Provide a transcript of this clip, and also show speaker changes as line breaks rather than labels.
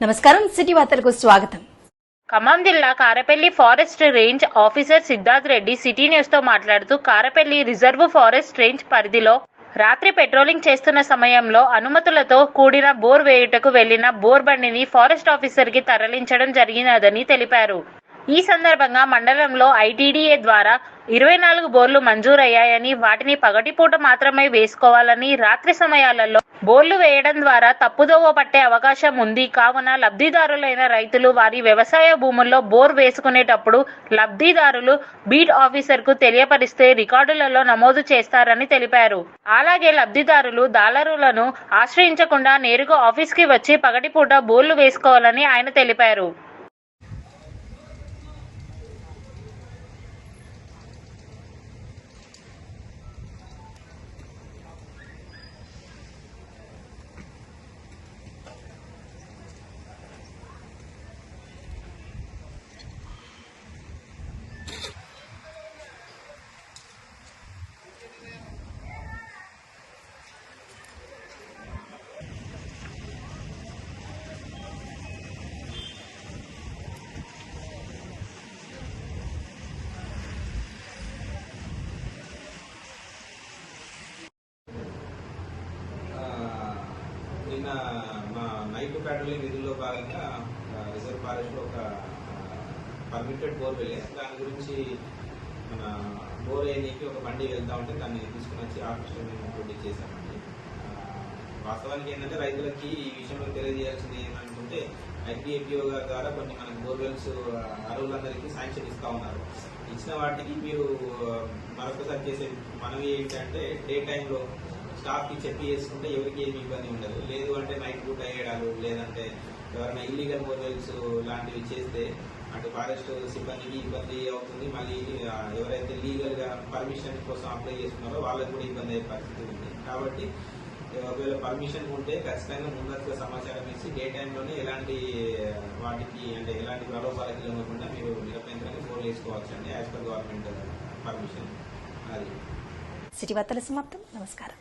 నమస్కారం సిటీ వార్తలకు స్వాగతం.
ఖమ్మం జిల్లా Karapalli forest range officer Siddharth Reddy city న్యూస్తో మాట్లాడుతూ కారపల్లి రిజర్వ్ ఫారెస్ట్ రేంజ్ పరిధిలో రాత్రి పెట్రోలింగ్ చేస్తున్న సమయంలో అనుమతులతో కూడిన బోర్ వేయుటకు వెళ్ళిన బోర్ బండిని ఫారెస్ట్ ఆఫీసర్కి తరలించడం జరిగినదని తెలిపారు. ఈ సందర్భంగా మండలంలో ఐటీడీఏ ద్వారా ఇరవై నాలుగు బోర్లు మంజూరయ్యాయని వాటిని పగటిపూట మాత్రమే వేసుకోవాలని రాత్రి సమయాలలో బోర్లు వేయడం ద్వారా తప్పుదోవ పట్టే అవకాశం ఉంది. కావున లబ్ధిదారులైన రైతులు వారి వ్యవసాయ భూముల్లో బోర్ వేసుకునేటప్పుడు లబ్ధిదారులు బీట్ ఆఫీసర్కు తెలియపరిస్తే రికార్డులలో నమోదు చేస్తారని తెలిపారు. అలాగే లబ్ధిదారులు దాలరులను ఆశ్రయించకుండా నేరుగా ఆఫీస్కి వచ్చి పగటిపూట బోర్లు వేసుకోవాలని ఆయన తెలిపారు.
నిన్న మా నైట్ ప్యాట్రోలింగ్ విధుల్లో భాగంగా రిజర్వ్ ఫారెస్ట్లో ఒక పర్మిటెడ్ బోర్ వెళ్ళే దాని గురించి మన బోర్ వేయడానికి ఒక బండి వెళ్తా ఉంటే దాన్ని తీసుకుని వచ్చి ఆఫీస్లో మేము ప్రొడ్యూస్ చేశామండి. వాస్తవానికి ఏంటంటే రైతులకి ఈ విషయంలో తెలియజేయాల్సింది ఏమనుకుంటే ఐపీఏపీఓ గారి ద్వారా కొన్ని మనకి బోర్వెల్స్ అరువులందరికీ శాంక్షన్ ఇస్తూ ఉన్నారు. ఇచ్చిన వాటికి మీరు మరొకసారి చేసే మనవి ఏంటంటే డే టైంలో స్టాఫ్కి చెప్పి చేసుకుంటే ఎవరికి ఏమి ఇబ్బంది ఉండదు. లేదు చేయడాలు లేదంటే ఎవరైనా ఇల్లీగల్ బోర్వెల్స్ లాంటివి చేస్తే అటు ఫారెస్ట్ సిబ్బందికి ఇబ్బంది అవుతుంది. మళ్ళీ ఎవరైతే లీగల్గా పర్మిషన్ కోసం అప్లై చేస్తున్నారో వాళ్ళకి కూడా ఇబ్బంది అయ్యే పరిస్థితి ఉంది. కాబట్టి ఒకవేళ పర్మిషన్ ఉంటే ఖచ్చితంగా ముందస్తుగా సమాచారం ఇచ్చి డే టైంలోనే ఎలాంటి వాటికి అంటే ఎలాంటి ప్రలోభాలకి లొంగకుండా మీరు నిరపేంద్రాన్ని ఫోన్ చేసుకోవచ్చు అండి యాజ్ పర్ గవర్నమెంట్ పర్మిషన్ అది.
సిటీ వార్తల సమాప్తం. నమస్కారం.